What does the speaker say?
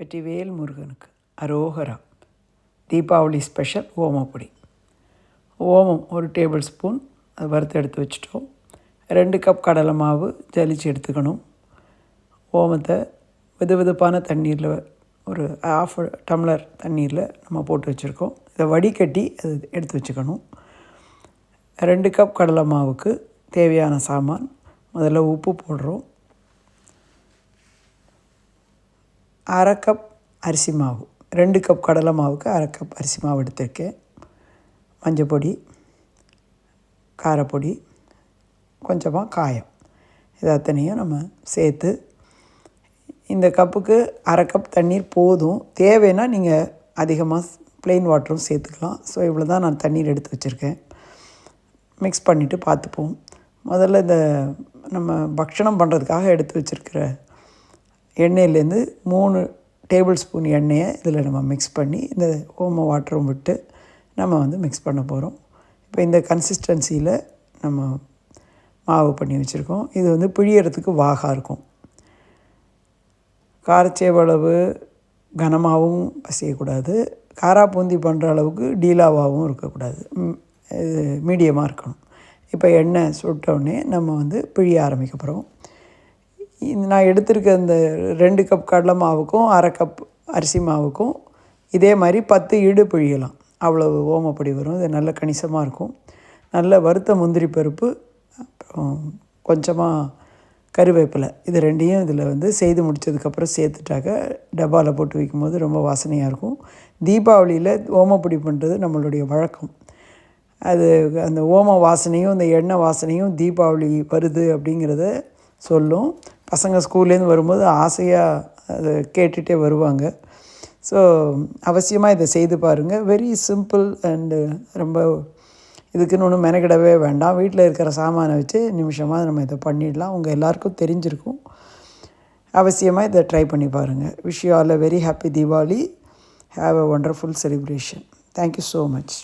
வெற்றிவேல் முருகனுக்கு. அரோகரா. தீபாவளி ஸ்பெஷல் ஓமப்பொடி ஓமம் ஒரு டேபிள் ஸ்பூன் அது வறுத்து எடுத்து வச்சுட்டோம். ரெண்டு கப் கடலை மாவு ஜலிச்சு எடுத்துக்கணும். ஓமத்தை வெது வெதுப்பான தண்ணீரில் ஒரு ஆஃப் டம்ளர் தண்ணீரில் நம்ம போட்டு வச்சுருக்கோம். இதை வடிகட்டி அது எடுத்து வச்சுக்கணும். ரெண்டு கப் கடலை மாவுக்கு தேவையான சாமான் முதல்ல உப்பு போடுறோம். அரை கப் அரிசி மாவு. ரெண்டு கப் கடலை மாவுக்கு அரை கப் அரிசி மாவு எடுத்திருக்கேன். மஞ்சள் பொடி காரப்பொடி கொஞ்சமாக காயம். இது அத்தனையும் நம்ம சேர்த்து இந்த கப்புக்கு அரை கப் தண்ணீர் போதும். தேவைன்னா நீங்கள் அதிகமாக ப்ளெயின் வாட்டரும் சேர்த்துக்கலாம். ஸோ இவ்வளோ தான் நான் தண்ணீர் எடுத்து வச்சுருக்கேன். மிக்ஸ் பண்ணிவிட்டு பார்த்துப்போம். முதல்ல இந்த நம்ம பக்ஷணம் பண்ணுறதுக்காக எடுத்து வச்சுருக்கிற எண்ணெயிலேருந்து மூணு டேபிள் ஸ்பூன் எண்ணெயை இதில் நம்ம மிக்ஸ் பண்ணி இந்த ஓம வாட்டரும் விட்டு நம்ம வந்து மிக்ஸ் பண்ண போகிறோம் இப்போ இந்த கன்சிஸ்டன்சியில் நம்ம மாவு பண்ணி வச்சுருக்கோம். இது வந்து பிழியறதுக்கு வாகா இருக்கும். காரச்சேவளவு கனமாகவும் பசியக்கூடாது. காரா பூந்தி பண்ணுற அளவுக்கு டீலாவாகவும் இருக்கக்கூடாது. இது மீடியமாக இருக்கணும். இப்போ எண்ணெய் சுட்டோடனே நம்ம வந்து பிழிய ஆரம்பிக்க போகிறோம் நான் எடுத்திருக்க இந்த ரெண்டு கப் கடலை மாவுக்கும் அரை கப் அரிசி மாவுக்கும் இதே மாதிரி பத்து இடு பிழியலாம். அவ்வளோ ஓமப்பொடி வரும். இது நல்ல கணிசமாக இருக்கும். நல்ல வறுத்த முந்திரி பருப்பு அப்புறம் கொஞ்சமாக கருவேப்பிலை. இது ரெண்டையும் இதில் வந்து செய்து முடித்ததுக்கப்புறம் சேர்த்துட்டாக்க டப்பாவில் போட்டு வைக்கும்போது ரொம்ப வாசனையாக இருக்கும். தீபாவளியில் ஓமப்பொடி பண்ணுறது நம்மளுடைய வழக்கம். அது அந்த ஓம வாசனையும் இந்த எண்ணெய் வாசனையும் தீபாவளி வருது அப்படிங்கிறத சொல்லும். பசங்க ஸ்கூல்லேருந்து வரும்போது ஆசையாக அதை கேட்டுகிட்டே வருவாங்க. ஸோ அவசியமாக இதை செய்து பாருங்கள் வெரி சிம்பிள் அண்டு ரொம்ப இதுக்குன்னு ஒன்றும் மெனக்கிடவே வேண்டாம். வீட்டில் இருக்கிற சாமானை வச்சு நிமிஷமாக நம்ம இதை பண்ணிடலாம். உங்கள் எல்லாருக்கும் தெரிஞ்சிருக்கும். அவசியமாக இதை ட்ரை பண்ணி பாருங்கள் wish you all a very happy Deepavali have a wonderful celebration thank you so much